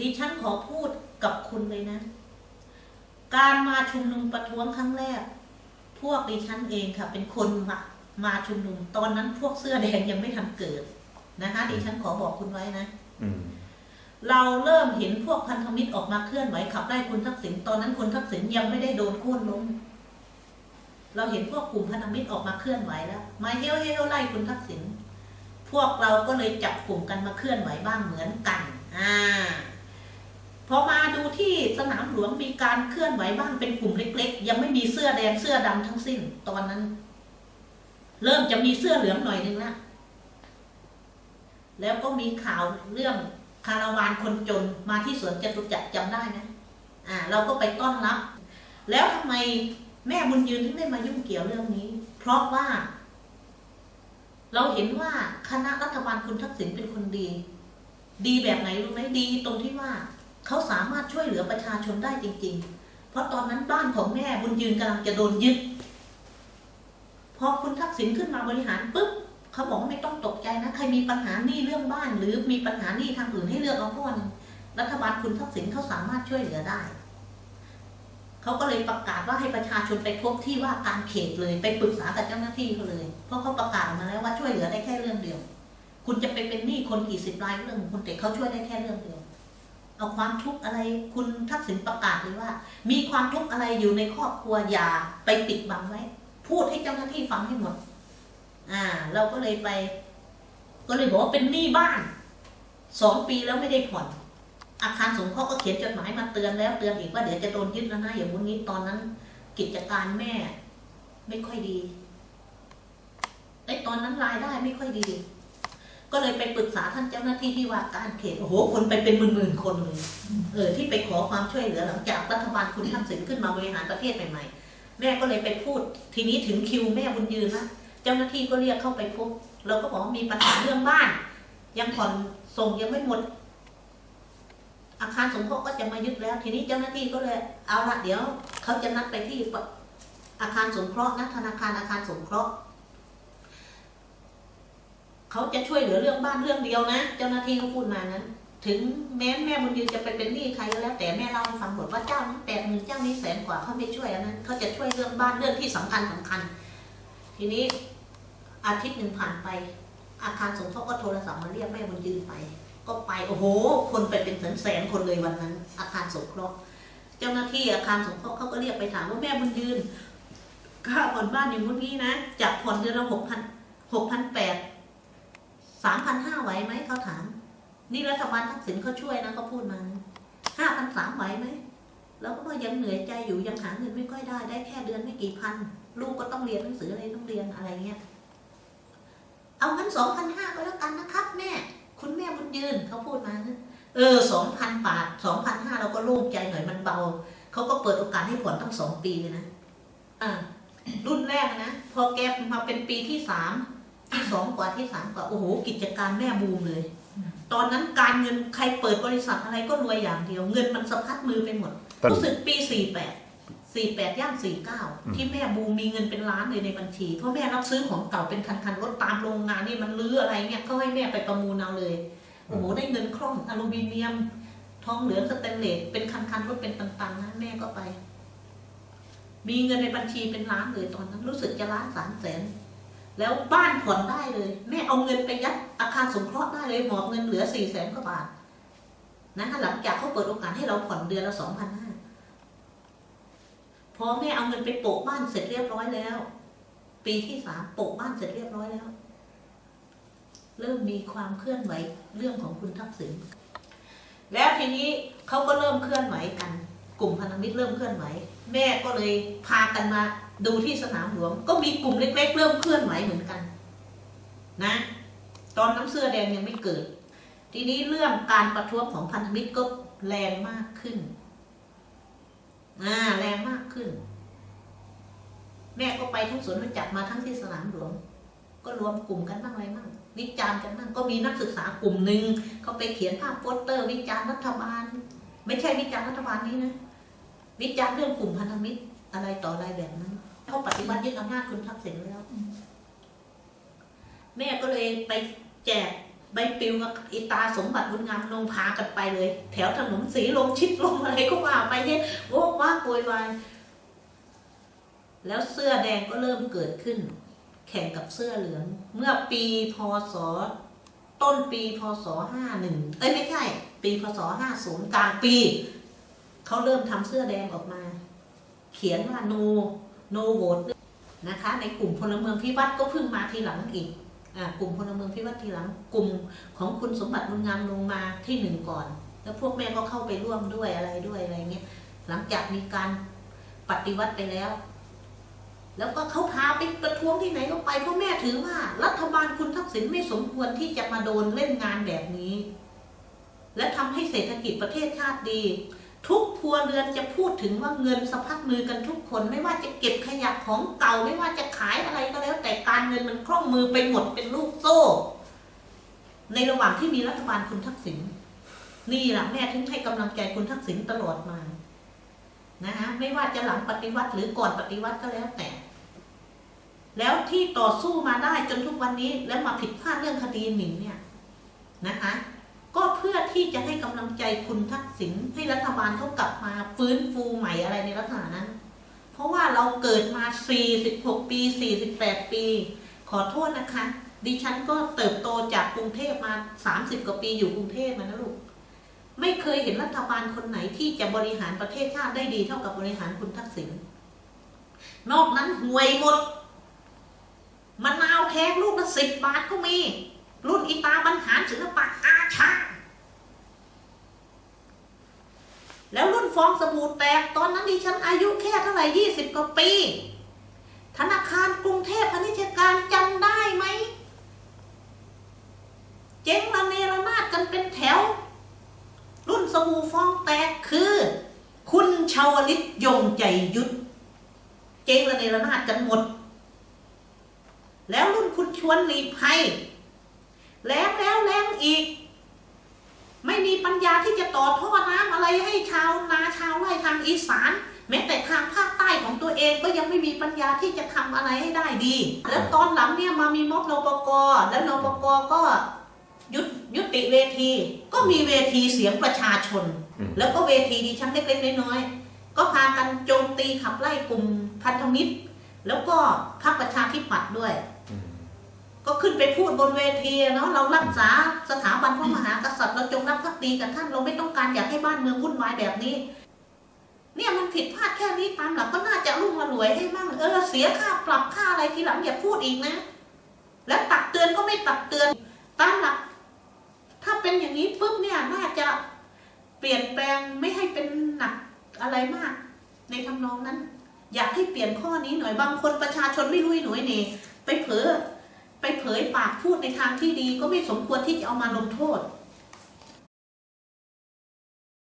ดิฉันขอพูดกับคุณเลยนะ การมาชุมนุมประท้วงครั้งแรก พวกดิฉันเองค่ะ เป็นคนมามาชุมนุม ตอนนั้นพวกเสื้อแดงยังไม่ทันเกิดนะคะดิฉันขอบอกคุณไว้นะอืมเราเริ่มเห็นพวกพันธมิตรออกมาเคลื่อนไหวขับไล่คุณทักษิณตอนนั้นคุณทักษิณยังไม่ได้โดนโค่นล้มเราเห็นพวกกลุ่มพันธมิตรออกมาเคลื่อนไหวแล้วมาเฮ้วเฮ้วไล่คุณทักษิณพวกเราก็เลยจับกลุ่มกันมาเคลื่อนไหวบ้างเหมือนกัน อ่า พอมาดูที่สนามหลวงมีการเคลื่อนไหวบ้างเป็นกลุ่มเล็ก ๆ ยังไม่มีเสื้อแดงเสื้อดำทั้งสิ้นตอนนั้น เริ่มจะมีเสื้อเหลืองหน่อยนึงละแล้วก็มีข่าวเรื่องคาราวานคนจนมาที่สวนจตุจักรจำได้ไหมอ่า เราก็ไปต้อนรับ แล้วทำไมแม่บุญยืนถึงได้มายุ่งเกี่ยวเรื่องนี้ เพราะว่า เราเห็นว่าคณะรัฐบาลคุณทักษิณเป็นคนดี ดีแบบไหนรู้ไหมดีตรงที่ว่า เขาสามารถช่วยเหลือประชาชนได้จริง ๆ เพราะตอนนั้นบ้านของแม่บุญยืนกำลังจะโดนยึดพอคุณทักษิณขึ้นมาบริหารปุ๊บเขาบอกว่าไม่ต้องตกใจนะใครมีปัญหาหนี้เรื่องบ้าน หรือมีปัญหาหนี้ทางอื่นให้เลือกเอาก้อนรัฐบาลคุณทักษิณเขาสามารถช่วยเหลือได้เขาก็เลยประกาศว่าให้ประชาชนไปพบที่ว่าการเขตเลยไปปรึกษากับเจ้าหน้าที่เขาเลย เพราะเขาประกาศมาแล้วว่าช่วยเหลือได้แค่เรื่องเดียว คุณจะไปเป็นหนี้คนกี่สิบรายเรื่องคุณแต่เขาช่วยได้แค่เรื่องเดียว เอาความทุกข์อะไรคุณทักษิณประกาศเลยว่า มีความทุกข์อะไรอยู่ในครอบครัวอย่าไปปิดบังไว้ พูดให้เจ้าหน้าที่ฟังให้หมด อ่า เราก็เลยไป ก็เลยบอกว่าเป็นหนี้บ้านสองปีแล้วไม่ได้ผ่อน อาคารสงเคราะห์ก็เขียนจดหมายมาเตือนแล้วเตือนอีกว่าเดี๋ยวจะโดนยึดแล้วนะอย่างวันนี้ตอนนั้น กิจการแม่ ไม่ค่อยดีไอ้ตอนนั้นรายได้ไม่ค่อยดี ก็เลยไปปรึกษาท่านเจ้าหน้าที่ที่ว่าการเขตโอ้โหคนไปเป็นหมื่นๆคนเลยเออที่ไปขอความช่วยเหลือหลังจากรัฐบาลคุณทักษิณขึ้นมาบริหารประเทศใหม่ๆ แม่ก็เลยไปพูด ทีนี้ถึงคิวแม่บุญยืนละเจ้าหน้าที่ก็เรียกเข้าไปพบเราก็บอกว่ามีปัญหาเรื่องบ้าน ยังผ่อนส่งยังไม่หมด อาคารสงเคราะห์ก็จะมายึดแล้ว ทีนี้เจ้าหน้าที่ก็เลยเอาละเดี๋ยว เขาจะนัดไปที่ปอาคารสงเคราะห์นะธนาคารอาคารสงเคราะห์ เขาจะช่วยเหลือเรื่องบ้านเรื่องเดียวนะ เจ้าหน้าที่เขาพูดมานั้น ถึงแม้แม่บุญยืนจะไปเป็นหนี้ใครก็แล้ว แต่แม่เล่าให้ฟังหมดว่าเจ้านี้แปดหมื่นเจ้านี้แสนกว่าเขาไม่ช่วยอันนั้นเขาจะช่วยเรื่องบ้านเรื่องที่สำคัญสำคัญ ทีนี้อาทิตย์หนึ่งผ่านไป อาคารสงเคราะห์ก็โทรศัพท์มาเรียกแม่บุญยืนไป ก็ไปโอ้โห คนไปเป็นแสนแสนคนเลยวันนั้น อาคารสงเคราะห์เจ้าหน้าที่อาคารสงเคราะห์เขาก็เรียกไปถามว่าแม่บุญยืนค่าผ่อนบ้านอย่างนู้นนี้นะจากผ่อนเดือนละหกพันหกพันแปดามพันห้าไหวไหมเขาถาม นี่รัฐบาลทักษิณเขาช่วยนะเขาพูดมาห้าพันสามไหวไหมแล้วก็ยังเหนื่อยใจอยู่ยังหาเงินไม่ค่อยได้ได้แค่เดือนไม่กี่พัน ลูกก็ต้องเรียนหนังสืออะไรต้องเรียนอะไรเงี้ยเอางั้นสองพันห้าก็แล้วกันนะครับ แม่ คุณแม่บุญยืนเขาพูดมานะเออสองพันบาทสองพันห้าเราก็โล่งใจหน่อยมันเบาเขาก็เปิดโอกาสให้ผ่อนตั้งสองปีเลยนะอ่ารุ่นแรกนะ พอแกมาเป็นปีที่สาม ที่สองกว่าที่สามกว่าโอ้โห กิจการแม่บูมเลย ตอนนั้นการเงินใครเปิดบริษัทอะไรก็รวยอย่างเดียว เงินมันสะพัดมือไปหมดตอนรู้สึกปีสี่แปดสี่แปดย่างสี่เก้าอืมที่แม่บูมมีเงินเป็นล้านเลยในบัญชี เพราะแม่รับซื้อของเก่าเป็นคันๆรถตามโรงงานนี่มันลื้ออะไรเนี่ยเขาให้แม่ไปประมูลเอาเลยโอ้โหได้เงินคล่องอลูมิเนียม ทองเหลืองสแตนเลสเป็นคันๆรถเป็นตันๆนะแม่ก็ไป มีเงินในบัญชีเป็นล้านเลยตอนนั้นรู้สึกจะล้านสามแสน แล้วบ้านผ่อนได้เลย แม่เอาเงินไปยัดอาคารสงเคราะห์ได้เลยหมอบเงินเหลือสี่แสนกว่าบาทนะคะหลังจากเขาเปิดโอกาสให้เราผ่อนเดือนละสองพันห้าพอแม่เอาเงินไปโปะบ้านเสร็จเรียบร้อยแล้ว ปีที่สามโปะบ้านเสร็จเรียบร้อยแล้ว เริ่มมีความเคลื่อนไหวเรื่องของคุณทักษิณแล้วทีนี้เขาก็เริ่มเคลื่อนไหวกัน กลุ่มพันธมิตรเริ่มเคลื่อนไหว แม่ก็เลยพากันมา ดูที่สนามหลวง ก็มีกลุ่มเล็ก ๆ เริ่มเคลื่อนไหวเหมือนกัน นะ ตอนน้ำเสื้อแดงยังไม่เกิด ทีนี้เรื่องการประท้วงของพันธมิตรก็แรงมากขึ้นอ่าแรงมากขึ้น แม่ก็ไปทั้งสวนมาจับมาทั้งที่สนามหลวง ก็รวมกลุ่มกันบ้างอะไรบ้างวิจารณ์กันบ้างก็มีนักศึกษากลุ่มหนึ่งเขาไปเขียนภาพโปสเตอร์ วิจารณ์รัฐบาล ไม่ใช่วิจารณ์รัฐบาลนี้นะ วิจารณ์เรื่องกลุ่มพันธมิตรอะไรต่ออะไรแบบนั้น เขาปฏิวัติยึดอำนาจคุณทักษิณแล้ว แม่ก็เลยไปแจกใบปลิวกับอีตาสมบัติบุญงามลงพากันไปเลย แถวถนนสีลมชิดลมอะไรก็ว่าไปเนี่ยโวกว่าโวยวายแล้วเสื้อแดงก็เริ่มเกิดขึ้น แข่งกับเสื้อเหลือง เมื่อปีพศ ต้นปีพศห้าหนึ่งเอ้ยไม่ใช่ ปีพศห้าศูนย์กลางปี เขาเริ่มทำเสื้อแดงออกมา เขียนว่า no no vote นะคะ ในกลุ่มพลเมืองพิวัตรก็เพิ่งมาทีหลังอีกกลุ่มพลเมืองพิวัตรทีหลังกลุ่มของคุณสมบัติบุญงามลงมาที่หนึ่งก่อน แล้วพวกแม่ก็เข้าไปร่วมด้วยอะไรด้วยอะไรเงี้ยหลังจากมีการปฏิวัติไปแล้ว แล้วก็เขาพาไปประท้วงที่ไหนก็ไปเพราะแม่ถือว่า รัฐบาลคุณทักษิณไม่สมควรที่จะมาโดนเล่นงานแบบนี้ และทำให้เศรษฐกิจประเทศชาติดี ทุกครัวเรือนจะพูดถึงว่าเงินสะพัดมือกันทุกคน ไม่ว่าจะเก็บขยะของเก่าไม่ว่าจะขายอะไรก็แล้ว แต่การเงินมันคล่องมือไปหมดเป็นลูกโซ่ ในระหว่างที่มีรัฐบาลคุณทักษิณนี่แหละแม่ถึงให้กำลังใจคุณทักษิณตลอดมานะคะไม่ว่าจะหลังปฏิวัติหรือก่อนปฏิวัติก็แล้วแต่ แล้วที่ต่อสู้มาได้จนทุกวันนี้แล้วมาผิดพลาดเรื่องคดีหมิ่นเนี่ยนะคะ พื่อที่จะให้กำลังใจคุณทักษิณให้รัฐบาลเขากลับมาฟื้นฟูใหม่อะไรในลักษณะนั้น เพราะว่าเราเกิดมา 46 ปี 48 ปี ขอโทษนะคะ ดิฉันก็เติบโตจากกรุงเทพมา 30 กว่าปีอยู่กรุงเทพมานะลูก ไม่เคยเห็นรัฐบาลคนไหนที่จะบริหารประเทศชาติได้ดีเท่ากับบริหารคุณทักษิณ นอกนั้นห่วยหมดมะนาวแพงลูกละสิบบาทก็มี รุ่นอีตาบรรหารศิลปะอาชา แล้วรุ่นฟองส บู่แตกตอนนั้นดิฉันอายุแค่เท่าไหร่ยี่สิบกว่าปี ธนาคารกรุงเทพพาณิชยการจำได้ไหม เจ๊งระเนระนาดกันเป็นแถว รุ่นสบู่ฟองแตกคือ คุณชาวลิตยงใจยุทธเจ๊งระเนระนาดกันหมด แล้วรุ่นคุณชวนหลีภัยแล้วแล้วแล้วอีกาที่จะต่อท่อน้ำอะไรให้ชาวนาชาวไร่ทางอีสาน แม้แต่ทางภาคใต้ของตัวเองก็ยังไม่มีปัญญาที่จะทำอะไรให้ได้ดี แล้วตอนหลังเนี่ยมามีม็อบนปกแล้วนปกก็ยุดยุติเวที ก็มีเวทีเสียงประชาชนอืมแล้วก็เวทีดิฉันเล็กๆน้อยๆก็พากันโจมตีขับไล่กลุ่มพันธมิตร แล้วก็พรรคประชาธิปัตย์ด้วยอืม ก็ขึ้นไปพูดบนเวทีเนาะเรารักษาสถาบันพระมหากษัตริย์เราจงรักภักดีกับท่านเราไม่ต้องการอยากให้บ้านเมืองวุ่นวายแบบนี้ เนี่ยมันผิดพลาดแค่นี้ตามหลักก็น่าจะรุ่งมารวยให้มั่งเออเสียค่าปรับค่าอะไรทีหลังอย่าพูดอีกนะ แล้วตักเตือนก็ไม่ตักเตือนตามหลัก ถ้าเป็นอย่างนี้ปุ๊บเนี่ยน่าจะเปลี่ยนแปลงไม่ให้เป็นหนักอะไรมาก ในทำนองนั้น อยากให้เปลี่ยนข้อนี้หน่อยบางคนประชาชนไม่รู้หน่วยเนไปเผลอ ไปเผยปากพูดในทางที่ดีก็ไม่สมควรที่จะเอามาลงโทษ